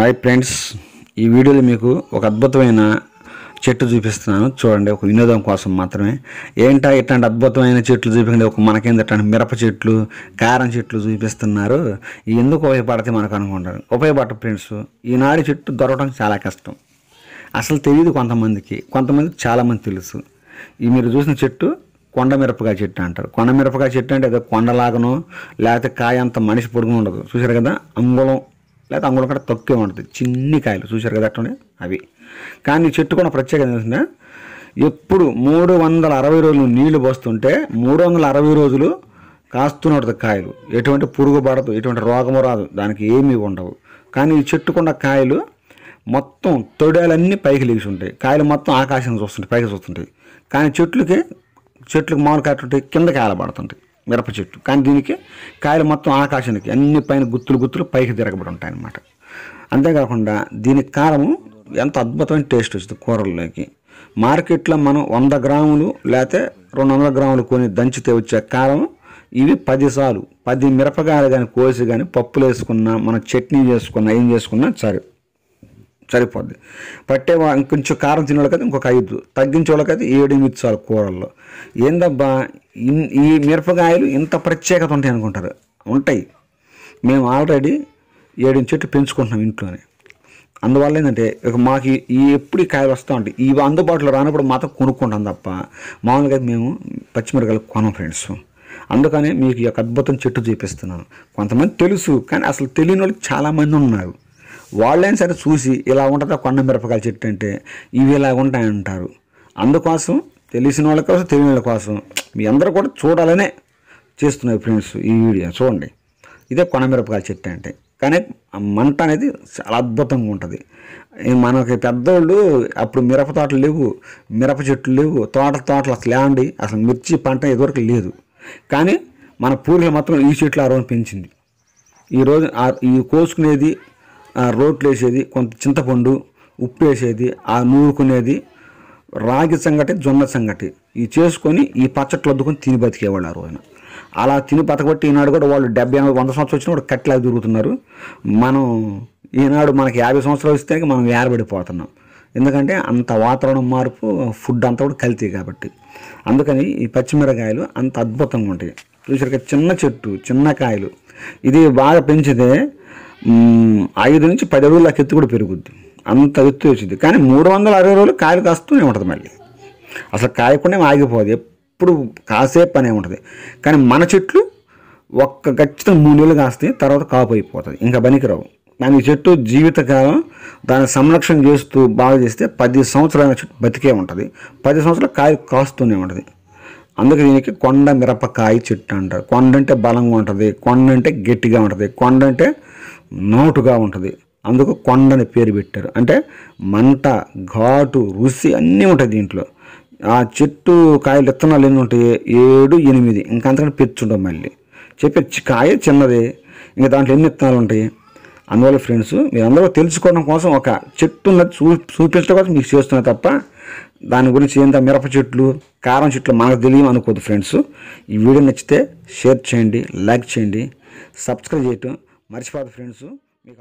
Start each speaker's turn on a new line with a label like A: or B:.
A: Hi friends ఈ వీడియోలో మీకు ఒక అద్భుతమైన చెట్టు చూపిస్తున్నాను. చూడండి ఒక వినోదం కోసం మాత్రమే. ఏంటా ఇట్లాంటి అద్భుతమైన చెట్లు చూపించండి ఒక మనకేంది ఇట్లాంటి మిరప చెట్లు కారం చెట్లు చూపిస్తున్నారు. ఇవి ఎందుకు ఉపయోగపడితే మనకు అనుకుంటారు. ఉపయోగపడ ఫ్రెండ్స్ ఈనాడు చెట్టు దొరకడం చాలా కష్టం. అసలు తెలియదు కొంతమందికి. కొంతమందికి చాలామంది తెలుసు. ఈ మీరు చూసిన చెట్టు కొండ మిరపకాయ చెట్టు అంటారు. కొండ మిరపకాయ చెట్టు అంటే ఏదో కొండలాగనో లేకపోతే కాయ అంత మనిషి పొడుగు ఉండదు. చూశారు కదా? అంగుళం. లేకపోతే అంగుళం కట్ట తక్కువే ఉంటుంది. చిన్ని కాయలు. చూశారు కదా అట్లనే? అవి. కానీ ఈ చెట్టు కూడా ప్రత్యేకత ఏంటంటే ఎప్పుడు మూడు వందల అరవై రోజులు నీళ్ళు పోస్తుంటే మూడు వందల అరవై రోజులు కాస్తూనే ఉంటుంది కాయలు. ఎటువంటి పురుగు పడదు ఎటువంటి రోగము రాదు. దానికి ఏమీ ఉండవు. కానీ ఈ చెట్టుకున్న కాయలు మొత్తం తొడేలన్నీ పైకి లేచి ఉంటాయి. కాయలు మొత్తం ఆకాశం చూస్తుంటాయి పైకి చూస్తుంటాయి. కానీ చెట్లకి చెట్లకు మామూలు కాయలు కింద కాయలు పడుతుంటాయి మిరప చెట్టు. కానీ దీనికి కాయలు మొత్తం ఆకాశానికి అన్ని పైన గుత్తులు గుత్తులు పైకి తిరగబడి ఉంటాయి అన్నమాట. అంతేకాకుండా దీనికి కారం ఎంత అద్భుతమైన టేస్ట్ వస్తుంది కూరల్లోకి. మార్కెట్లో మనం వంద గ్రాములు లేకపోతే రెండు వందల గ్రాములు కొని దంచితే వచ్చే కారం ఇవి పదిసార్లు పది మిరపకాయలు కానీ కోసి కానీ పప్పులు వేసుకున్నా మనం చట్నీ చేసుకున్నా ఏం చేసుకున్నా సరే. సరిపోద్ది. పట్టే ఇంకొంచెం కారం తినే ఇంకొక ఐదు. తగ్గించేవాళ్ళకైతే ఏడు ఎనిమిది చాలు కూరల్లో. ఏందబ్బా ఈ మిరపకాయలు ఇంత ప్రత్యేకత ఉంటాయి అనుకుంటారు. ఉంటాయి. మేము ఆల్రెడీ ఏడు చెట్టు పెంచుకుంటున్నాం ఇంట్లోనే. అందువల్ల ఏంటంటే ఇక మాకు ఈ- ఎప్పుడు ఈ కాయలు వస్తూ ఉంటాయి. ఇవి అందుబాటులో రానప్పుడు మాత్రం కొనుక్కుంటాం తప్ప మామూలుగా మేము పచ్చిమిరకాయలు కొనం ఫ్రెండ్స్. అందుకనే మీకు ఈ యొక్క అద్భుతం చెట్టు చూపిస్తున్నాను. కొంతమంది తెలుసు కానీ అసలు తెలియని వాళ్ళు చాలామంది ఉన్నారు. వాళ్ళైనా సరే చూసి ఇలా ఉంటుందా కొండ మిరపకాయల చెట్టు అంటే ఇవి ఇలా ఉంటాయంటారు. అందుకోసం తెలిసిన వాళ్ళ కోసం తెలియని వాళ్ళ కోసం మీ అందరూ కూడా చూడాలనే చేస్తున్నారు ఫ్రెండ్స్ ఈ వీడియో. చూడండి. ఇదే కొండ మిరపకాయల చెట్టు అంటే. కానీ మంట అనేది చాలా అద్భుతంగా ఉంటుంది. మనకి పెద్దోళ్ళు అప్పుడు మిరప తోటలు లేవు మిరప చెట్లు లేవు తోట తోటలు అసలు లేవండి. అసలు మిర్చి పంట ఇదివరకు లేదు. కానీ మన పూర్వీకులు మాత్రం ఈ చెట్లు ఆ రోజు పెంచింది. ఈరోజు ఈ కోసుకునేది రోట్లు వేసేది కొంత చింతపండు ఉప్పు వేసేది ఆ నూరుకునేది రాగి సంగటి జొన్న సంగటి. ఇవి చేసుకొని ఈ పచ్చట్లు వద్దుకొని తిని బతికేవాళ్ళు ఆ రోజున. అలా తిని బతకబట్టి ఈనాడు కూడా వాళ్ళు డెబ్బై ఎనభై వంద సంవత్సరాలు వచ్చినా కూడా కట్టెలాగా తిరుగుతున్నారు. మనం ఈనాడు మనకి యాభై సంవత్సరాలు వస్తే మనం ఏరబడిపోతున్నాం. ఎందుకంటే అంత వాతావరణం మార్పు ఫుడ్ అంతా కూడా కల్తీ కాబట్టి. అందుకని ఈ పచ్చిమిరకాయలు అంత అద్భుతంగా ఉంటాయి. చూసారు కదా, చిన్న చెట్టు చిన్న కాయలు. ఇది బాగా పెంచితే ఐదు నుంచి పది అడుగుల దాకా ఎత్తు కూడా పెరుగుద్ది. అంత ఎత్తు వచ్చింది కానీ మూడు వందల అరవై రోజులు కాయలు కాస్తూనే ఉంటుంది మళ్ళీ? అసలు కాయకుండా ఆగిపోదు. ఎప్పుడు కాసే పనే ఉంటుంది కానీ మన చెట్లు ఒక్క ఖచ్చితంగా మూడు నెలలు కాస్తాయి తర్వాత కాపు అయిపోతుంది. ఇంకా పనికిరావు. కానీ ఈ చెట్టు జీవితకాలం దాని సంరక్షణ చేస్తూ బాగా చేస్తే పది సంవత్సరాల చెట్టు బతికే ఉంటుంది. పది సంవత్సరాలు కాయ కాస్తూనే ఉంటుంది. అందుకే దీనికి కొండ మిరపకాయ చెట్టు అంటారు. కొండ అంటే బలంగా ఉంటుంది కొండ అంటే గట్టిగా ఉంటుంది కొండ అంటే నోటుగా ఉంటుంది. అందుకు కొండ అని పేరు పెట్టారు. అంటే మంట ఘాటు రుచి అన్నీ ఉంటాయి దీంట్లో. ఆ చెట్టు కాయలు విత్తనాలు ఎన్ని ఉంటాయి? ఏడు ఎనిమిది. ఇంకా అంతకంటే పెంచుంటాం మళ్ళీ. చెప్పే కాయ చిన్నది. ఇంకా దాంట్లో ఎన్ని విత్తనాలు ఉంటాయి? అందువల్ల ఫ్రెండ్స్ మీరు అందరూ తెలుసుకోవడం కోసం ఒక చెట్టు ఉన్నది చూ చూపించడం కోసం మీకు చేస్తున్నా తప్ప దాని గురించి ఏంటో మిరప చెట్లు కారం చెట్లు మనకు తెలియదు అనుకోదు ఫ్రెండ్స్. ఈ వీడియో నచ్చితే షేర్ చేయండి లైక్ చేయండి సబ్స్క్రైబ్ చేయటం మర్చిపోదు ఫ్రెండ్స్. మీకు